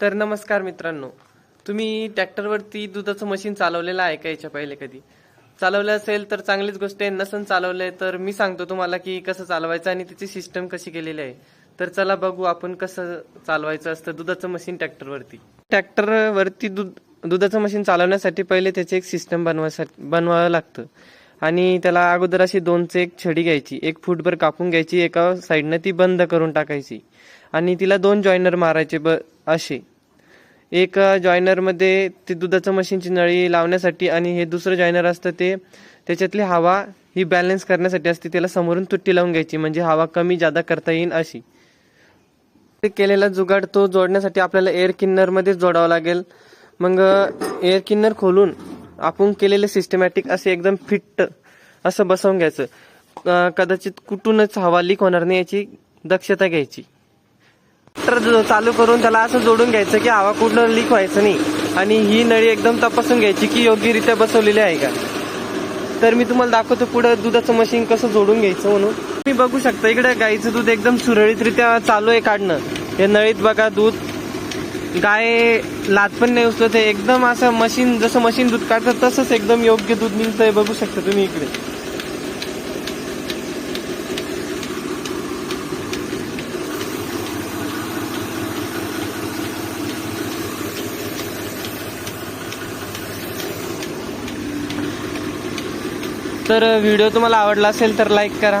तर नमस्कार मित्रांनो तुम्ही ट्रॅक्टरवरती दुधाचं मशीन चालवलेलं आहे का याच्या पहिले कधी? चालवलं असेल तर चांगलीच गोष्ट आहे नसन चालवलंय तर मी सांगतो तुम्हाला की कसं चालवायचं आणि त्याची सिस्टम कशी केलेली आहे. तर चला बघू आपण कसं चालवायचं असतं दुधाचं मशीन ट्रॅक्टरवरती. ट्रॅक्टरवरती दूध दुधाचं मशीन चालवण्यासाठी पहिले त्याची एक सिस्टम बनवायसाठी बनवावं लागतं. आणि त्याला अगोदर अशी दोनचे एक छडी घ्यायची एक फूटभर कापून घ्यायची एका साईडनं ती बंद करून टाकायची. आणि तिला दोन जॉईनर मारायचे ब असे. एक जॉयनरमध्ये ते दुधाचं मशीनची नळी लावण्यासाठी आणि हे दुसरं जॉयनर असतं ते त्याच्यातली हवा ही बॅलन्स करण्यासाठी असते त्याला समोरून तुट्टी लावून घ्यायची म्हणजे हवा कमी जादा करता येईल अशी. ते केलेला जुगाड तो जोडण्यासाठी आपल्याला एअर किन्नरमध्येच जोडावं लागेल. मग एअर किन्नर खोलून आपण केलेले सिस्टमॅटिक असे एकदम फिट्ट असं बसवून घ्यायचं. कदाचित कुठूनच हवा लीक होणार नाही याची दक्षता घ्यायची. तर चालू करून त्याला असं जोडून घ्यायचं की हवा कुठं लीक व्हायचं नाही. आणि ही नळी एकदम तपासून घ्यायची की योग्यरित्या बसवलेली आहे का. तर मी तुम्हाला दाखवतो पुढे दुधाचं मशीन कसं जोडून घ्यायचं म्हणून. तुम्ही बघू शकता इकडे गाईचं दूध एकदम सुरळीतरित्या चालू आहे काढणं. हे नळीत बघा दूध. गाय लात पण नाही उचलत एकदम असं मशीन जसं मशीन दूध काढतं तसंच एकदम योग्य दूध निघतंय. बघू शकता तुम्ही इकडे. तर व्हिडिओ तुम्हाला आवडला असेल तर लाईक करा.